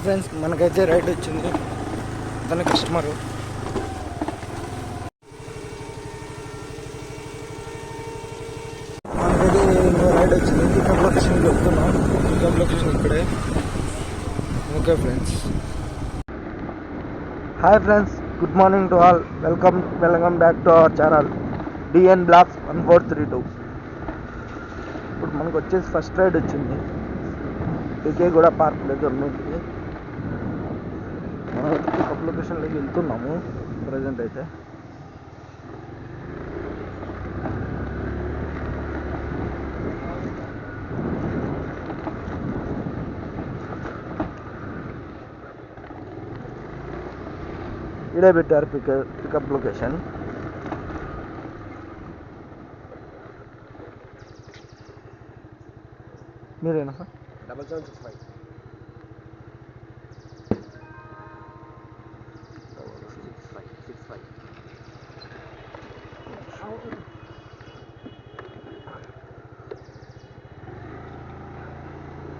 Hi friends మనకైతే ride వచ్చింది. తన కస్టమరు మనకైతే ఇంకో రైడ్ వచ్చింది. పికప్ లొకేషన్కి వెళ్తున్నాం పికప్ లొకేషన్ ఇక్కడే. Okay friends hi friends good morning to all welcome welcome back to our channel DN blocks one four three two ఇప్పుడు మనకు వచ్చేసి ఫస్ట్ రైడ్ వచ్చింది. పికే కూడా పార్క్ దగ్గర మీకు మనం పికప్ లొకేషన్లోకి వెళ్తున్నాము ప్రజెంట్ అయితే ఇడే పెట్టారు పిక పికప్ లొకేషన్ మీరేనా sir double seven six five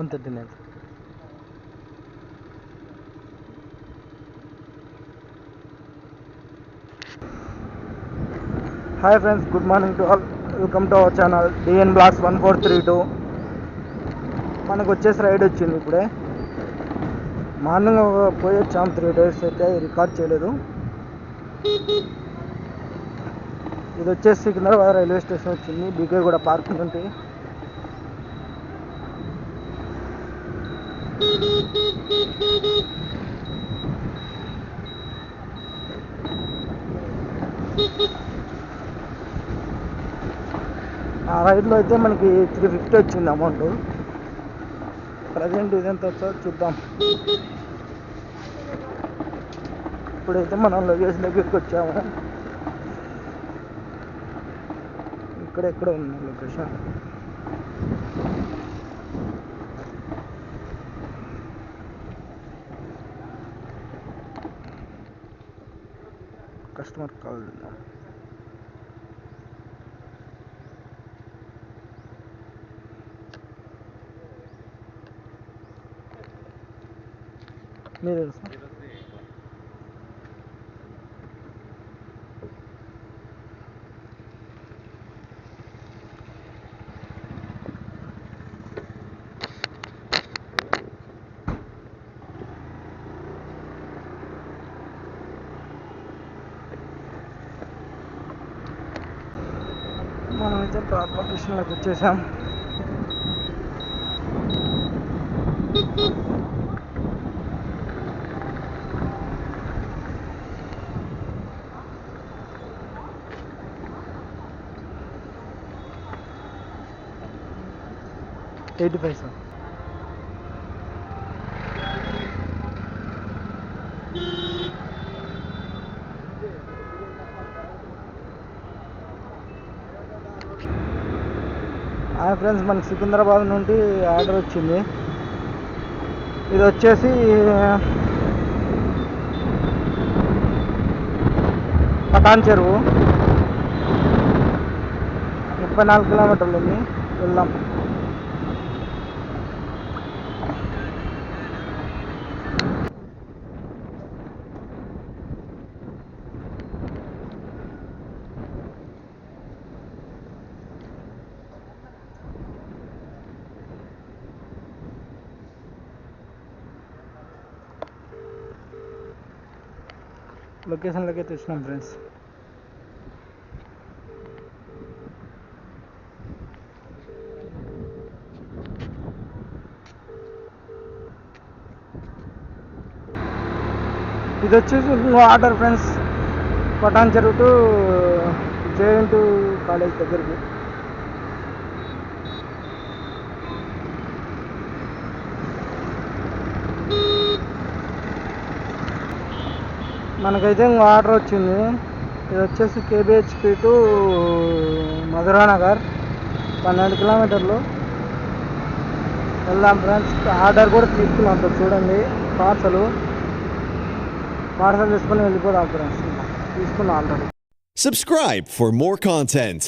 one thirty nine hi friends good morning to all welcome to our channel DN blocks one four three two మనకు వచ్చేసి రైడ్ వచ్చింది ఇప్పుడే. మార్నింగ్ పోయి వచ్చాం త్రీ డేస్ అయితే record చేయలేదు. ఇది వచ్చేసి సికింద్రాబాద్ రైల్వే స్టేషన్ వచ్చింది బీకే కూడా పార్కింగ్ ఉంది. ఆ రైడ్లో అయితే మనకి త్రీ ఫిఫ్టీ వచ్చింది అమౌంట్. ప్రజెంట్ ఇదెంత వచ్చో చూద్దాం. ఇప్పుడైతే మనం లొకేషన్ దగ్గరికి వచ్చాము. ఇక్కడెక్కడ ఉంది లొకేషన్? కస్టమర్ కాల్ చేద్దాం మీరు సార్ మనమైతే డ్రాప్ లొకేషన్లోకి వచ్చేసాం ఎయిటీ ఫైవ్ సార్ ఫ్రెండ్స్ మనకి సికింద్రాబాద్ నుండి ఆర్డర్ వచ్చింది. ఇది వచ్చేసి పటాన్ చెరువు. ముప్పై నాలుగు కిలోమీటర్లు ఉంది. వెళ్దాం. లొకేషన్లోకి అయితే వచ్చినాం ఫ్రెండ్స్. ఇది వచ్చేసి వాటర్ ఫ్రెండ్స్. పటాన్ చెరువు టు జేఎన్ కాలేజ్ దగ్గరికి. మనకైతే ఇంకో ఆర్డర్ వచ్చింది. ఇది వచ్చేసి కేబిహెచ్పి టు మధురానగర్ పన్నెండు కిలోమీటర్లు. వెళ్దాం ఫ్రెండ్స్. ఆర్డర్ కూడా తీసుకున్నాం సార్ చూడండి. పార్సల్. పార్సల్ తీసుకొని వెళ్ళిపోదాం ఫ్రెండ్స్. తీసుకున్నాం already. Subscribe for more content.